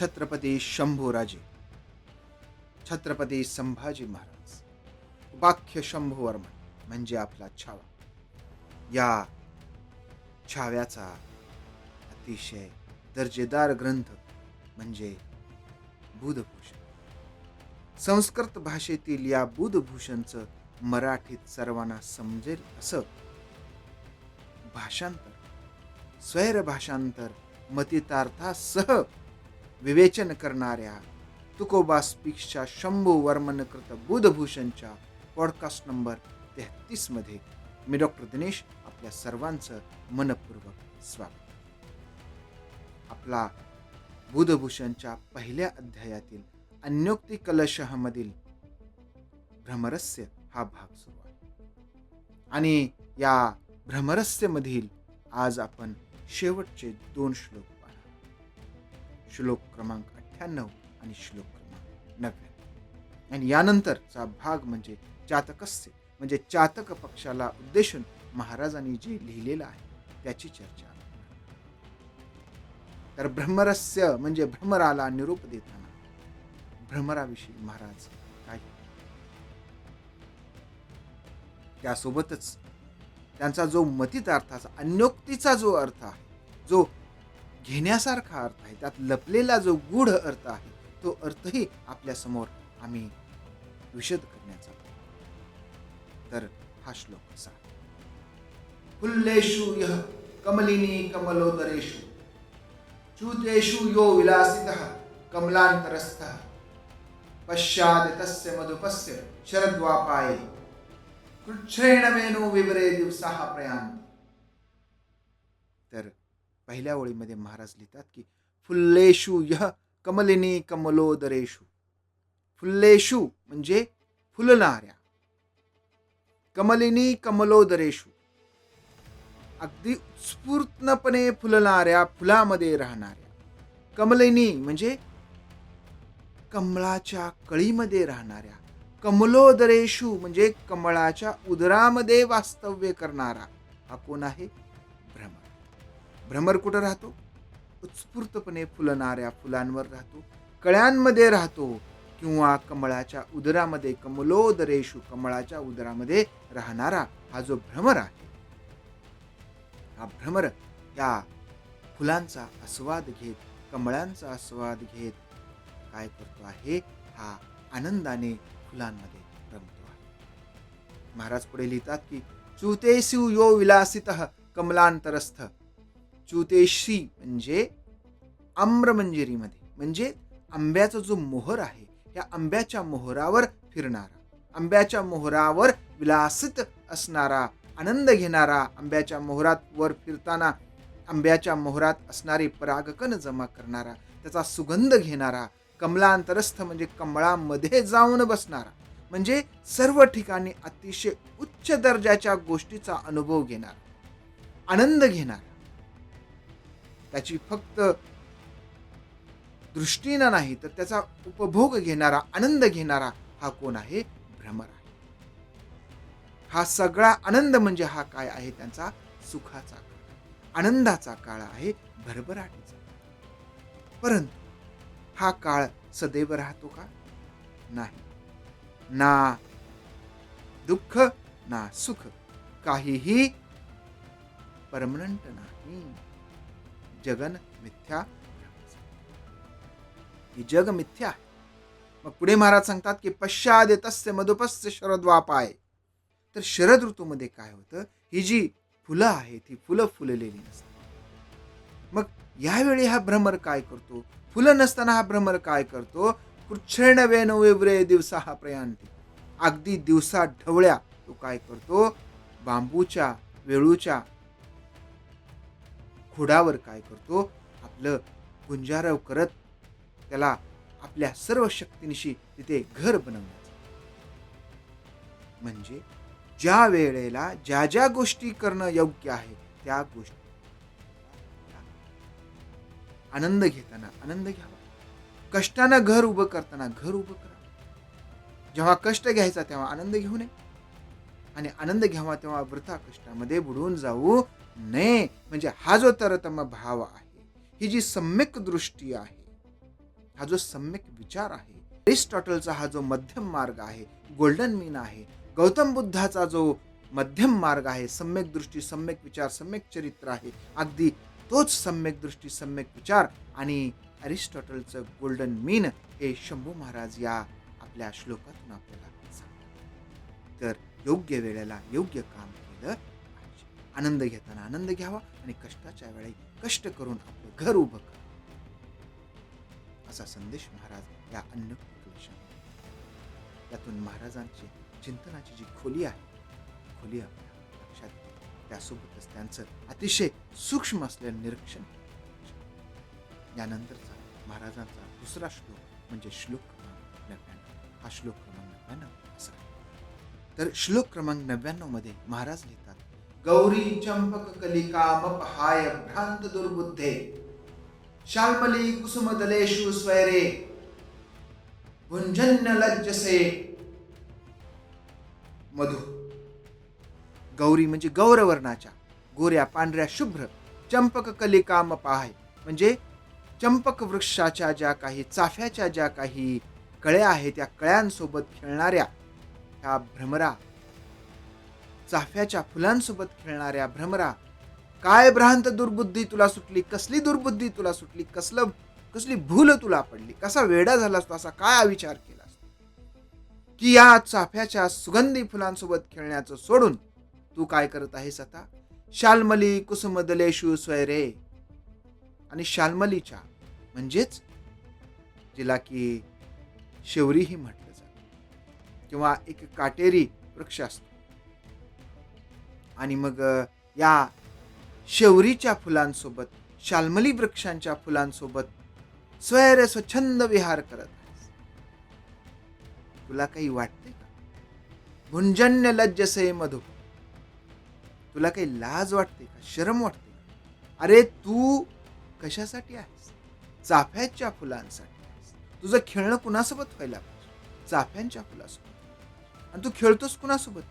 छत्रपती शंभूराजे छत्रपती संभाजी महाराज उपाख्य शंभूवर्मन म्हणजे आपला छावा. या छाव्याचा अतिशय दर्जेदार ग्रंथ म्हणजे बुधभूषण. संस्कृत भाषेतील या बुधभूषणचं मराठीत सर्वांना समजेल असं भाषांतर स्वैर भाषांतर मतितार्थासह विवेचन करणाऱ्या तुकोबा स्पीक्सच्या शंभू वर्मनकृत बुधभूषणच्या पॉडकास्ट नंबर तेहतीसमध्ये मी डॉक्टर दिनेश आपल्या सर्वांचं मनपूर्वक स्वागत. आपला बुधभूषणच्या पहिल्या अध्यायातील अन्योक्ती कलशमधील भ्रमरस्य हा भाग सुरू आहे. आणि या भ्रमरस्यमधील आज आपण शेवटचे दोन श्लोक श्लोक क्रमांक अठ्ठ्याण्णव आणि श्लोक क्रमांक नव्याण्णव आणि यानंतरचा भाग म्हणजे चातकस्य म्हणजे चातक पक्षाला उद्देशून महाराजांनी जे लिहिलेलं आहे त्याची चर्चा तर भ्रमरस्य म्हणजे भ्रमराला निरूप देताना भ्रमराविषयी महाराज काय त्यासोबतच त्यांचा जो मतीत अर्थाचा अन्योक्तीचा जो अर्थ आहे जो घेण्यासारखा अर्थ आहे. त्यात लपलेला जो गूढ अर्थ आहे तो अर्थही आपल्यासमोर आम्ही विशद करण्याचा तर हा श्लोक असा फुल्लेषु यः कमलिनी कमलोदरेषु। चूतेषु यो विलासितः कमलांतरस्थः पश्चाद तस्य मधुपस्य शरद्वापाये। कृच्छ्रेण मेनु विवरे दिवसाः प्रयान्ति। तर पहिल्या ओळीमध्ये महाराज लिहितात की फुल्लेषु यह कमलिनी कमलोदरेषु. फुल्लेषु म्हणजे फुलणाऱ्या. कमलिनी कमलोदरेषु. अगदी उत्स्फूर्तपणे फुलणाऱ्या फुलामध्ये राहणाऱ्या. कमलिनी म्हणजे कमळाच्या कळीमध्ये राहणाऱ्या. कमलोदरेषु म्हणजे कमळाच्या उदरामध्ये वास्तव्य करणारा. हा कोण आहे? भ्रमर कुठं राहतो? उत्स्फूर्तपणे फुलणाऱ्या फुलांवर राहतो. कळ्यांमध्ये राहतो किंवा कमळाच्या उदरामध्ये कमलोदरेशू कमळाच्या उदरामध्ये राहणारा हा जो भ्रमर आहे हा भ्रमर या फुलांचा आस्वाद घेत कमळांचा आस्वाद घेत काय करतो आहे? हा आनंदाने फुलांमध्ये रमतो आहे. महाराज पुढे लिहितात की चुतेसिव यो विलासित कमलांतरस्थ ज्योतिषी म्हणजे आम्रमंजिरीमध्ये म्हणजे आंब्याचा जो मोहर आहे या आंब्याच्या मोहरावर फिरणारा आंब्याच्या मोहरावर विलासित असणारा आनंद घेणारा आंब्याच्या मोहरात वर फिरताना आंब्याच्या मोहरात असणारे परागकण जमा करणारा त्याचा सुगंध घेणारा कमलांतरस्थ म्हणजे कमळामध्ये जाऊन बसणारा म्हणजे सर्व ठिकाणी अतिशय उच्च दर्जाच्या गोष्टीचा अनुभव घेणार आनंद घेणार त्याची फक्त दृष्टीनं नाही तर त्याचा उपभोग घेणारा आनंद घेणारा हा कोण आहे? भ्रमर आहे. हा सगळा आनंद म्हणजे हा काय आहे? त्यांचा सुखाचा काळ आनंदाचा काळ आहे भरभराटीचा परंतु हा काळ सदैव राहतो का? नाही. ना दुःख ना सुख. काहीही परमनंट नाही. जगन मिथ्या ही जग मिथ्या आहे. मग पुढे महाराज सांगतात की पश्चाद तस्य मधुपस्य शरद्वापाय. तर शरद ऋतूमध्ये काय होतं? ही जी फुलं आहेत ही फुलं फुललेली नसतात. मग यावेळी हा भ्रमर काय करतो? फुलं नसताना हा भ्रमर काय करतो? कृच्छ्रेण वेन दिवसा हा प्रयांती. अगदी दिवसा ढवळ्या तो काय करतो? बांबूच्या वेळूच्या घोडावर काय करतो? आपलं गुंजारव करत त्याला आपल्या सर्व शक्तीनिशी तिथे घर बनवण्याचं. म्हणजे ज्या वेळेला ज्या ज्या गोष्टी करणं योग्य आहे त्या गोष्टी आनंद घेताना आनंद घ्यावा. कष्टानं घर उभं करताना घर उभं करा. जेव्हा कष्ट घ्यायचा तेव्हा आनंद घेऊ नये. आणि आनंद घ्यावा तेव्हा वृथा कष्टामध्ये बुडून जाऊ नये. म्हणजे हा जो तरतम भाव आहे ही जी सम्यक दृष्टी आहे हा जो सम्यक विचार आहे अरिस्टॉटलचा हा जो मध्यम मार्ग आहे गोल्डन मीन आहे गौतम बुद्धाचा जो मध्यम मार्ग आहे सम्यक दृष्टी सम्यक विचार सम्यक चरित्र आहे अगदी तोच सम्यक दृष्टी सम्यक विचार आणि अरिस्टॉटलचं गोल्डन मीन हे शंभू महाराज या आपल्या श्लोकातून आपल्याला सांगतात. तर योग्य वेळेला योग्य काम केलं आनंद घेताना आनंद घ्यावा आणि कष्टाच्या वेळी कष्ट करून आपलं घर उभं करा. असा संदेश महाराज या अन्न त्यातून महाराजांची चिंतनाची जी खोली आहे खोली आपल्या लक्षात त्यासोबतच त्यांचं अतिशय सूक्ष्म असलेलं निरीक्षण यानंतरचा महाराजांचा दुसरा श्लोक म्हणजे श्लोक क्रमांक नव्याण्णव. हा श्लोक क्रमांक नव्याण्णव असा तर श्लोक क्रमांक नव्याण्णवमध्ये महाराज लिहितात गौरी चंपक कलिकामपहाय भ्रांत दुर्बुद्धे। शाल्मली कुसुमदलेषु स्वैरे भुंजन्य लज्जसे। मधु। गौरी म्हणजे गौरवर्णाच्या गोऱ्या पांढऱ्या शुभ्र चंपक कलिकाम म्हणजे चंपक वृक्षाच्या ज्या काही चाफ्याच्या ज्या काही कळ्या आहेत त्या कळ्यांसोबत खेळणाऱ्या ह्या भ्रमरा चाफ्याच्या फुलांसोबत खेळणाऱ्या भ्रमरा काय भ्रांत दुर्बुद्धी तुला सुटली कसली दुर्बुद्धी तुला सुटली कसलं कसली भूल तुला पडली कसा वेडा झालास तू असा काय विचार केला की या चाफ्याच्या सुगंधी फुलांसोबत खेळण्याचं सोडून तू काय करत आहेस आता? शालमली कुसुमदलेशु स्वैरे आणि शालमलीच्या म्हणजेच जिला की शेवरीही म्हटलं जातं. किंवा एक काटेरी वृक्ष असतो आणि मग या शेवरीच्या फुलांसोबत शाल्मली वृक्षांच्या फुलांसोबत स्वैर स्वच्छंद विहार करत तुला काही वाटते का? भुंजन्य लज्जसे मधु. तुला काही लाज वाटते का? शरम वाटते का? अरे तू कशासाठी आहेस? चाफ्याच्या फुलांसाठी आहेस. तुझं खेळणं कुणासोबत व्हायला पाहिजे? चाफ्यांच्या फुलासोबत. आणि तू खेळतोस कुणासोबत?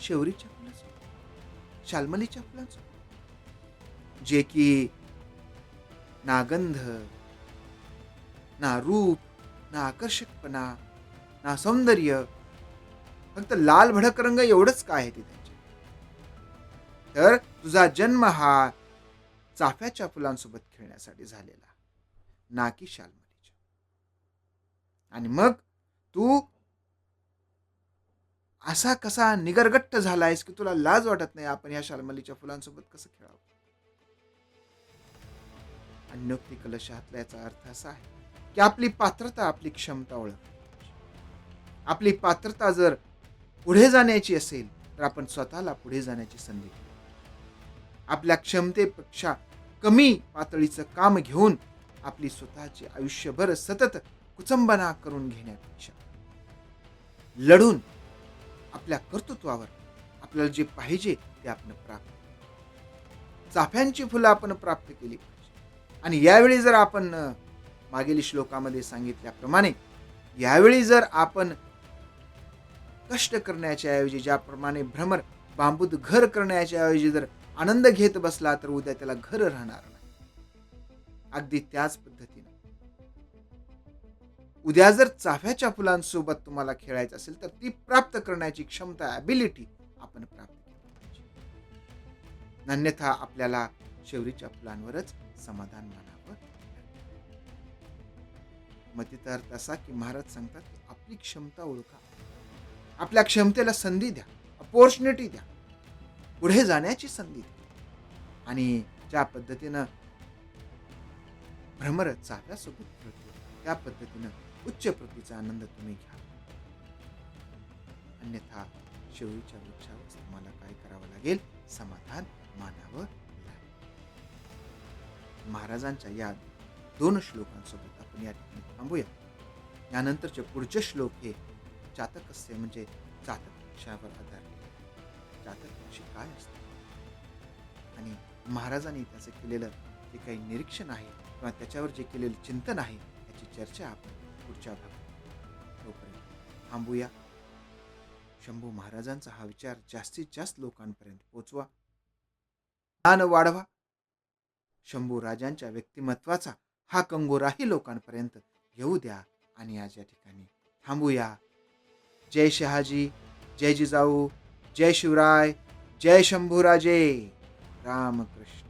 शेवरीच्या फुलासोबत. शाल्मलीच्या फुलांसोबत जे की ना गंध ना रूप ना आकर्षकपणा ना सौंदर्य फक्त लाल भडक रंग एवढंच काय आहे ते त्यांचे? तर तुझा जन्म हा चाफ्याच्या फुलांसोबत खेळण्यासाठी झालेला ना की शालमलीच्या. आणि मग तू असा कसा निगरगट्ट झालायस की तुला लाज वाटत नाही आपण या शालमलीच्या फुलांसोबत कसं खेळावं? अन्योक्ती कलशातला याचा अर्थ असा आहे की आपली पात्रता आपली क्षमता ओळख. आपली पात्रता जर पुढे जाण्याची असेल तर आपण स्वतःला पुढे जाण्याची संधी आपल्या क्षमतेपेक्षा कमी पातळीचं काम घेऊन आपली स्वतःची आयुष्यभर सतत कुचंबना करून घेण्यापेक्षा. लढून आपल्या कर्तृत्वावर. आपल्याला जे पाहिजे ते आपण प्राप्त चाफ्यांची फुलं आपण प्राप्त केली पाहिजे. आणि यावेळी जर आपण मागील श्लोकामध्ये सांगितल्याप्रमाणे यावेळी जर आपण कष्ट करण्याच्या ऐवजी ज्याप्रमाणे भ्रमर बांबूत घर करण्याच्या ऐवजी जर आनंद घेत बसला तर उद्या त्याला घर राहणार नाही. अगदी त्याच पद्धतीने उद्या जर चाफ्याच्या फुलांसोबत तुम्हाला खेळायचं असेल तर ती प्राप्त करण्याची क्षमता ॲबिलिटी आपण प्राप्त केली पाहिजे. अन्यथा आपल्याला शेवरीच्या फुलांवरच समाधान मानावं मतीचा अर्थ असा की महाराज सांगतात की आपली क्षमता ओळखा. आपल्या क्षमतेला संधी द्या अपॉर्च्युनिटी द्या. पुढे जाण्याची संधी द्या. आणि ज्या पद्धतीनं भ्रमर चाफ्यासोबत खेळतो त्या पद्धतीनं उच्च प्रतीचा आनंद तुम्ही घ्या. अन्यथा शेवळीच्या वृक्षावर तुम्हाला काय करावं लागेल? समाधान मानावं लागेल. महाराजांच्या या दोन श्लोकांसोबत आपण या ठिकाणी थांबूया. यानंतरचे पुढचे श्लोक हे चातकस्य म्हणजे जातक पक्षावर आधारले जातक पक्षी काय असते आणि महाराजांनी त्याचं केलेलं जे काही निरीक्षण आहे किंवा त्याच्यावर जे केलेलं चिंतन आहे त्याची चर्चा आपण पुढच्या भागात. तोपर्यंत थांबूया. शंभू महाराजांचा हा विचार जास्तीत जास्त लोकांपर्यंत पोचवा. ज्ञान वाढवा. शंभू राजांच्या व्यक्तिमत्वाचा हा कंगोराही लोकांपर्यंत येऊ द्या आणि आज या ठिकाणी थांबूया. जय शहाजी जय जिजाऊ जय शिवराय जय शंभूराजे. रामकृष्ण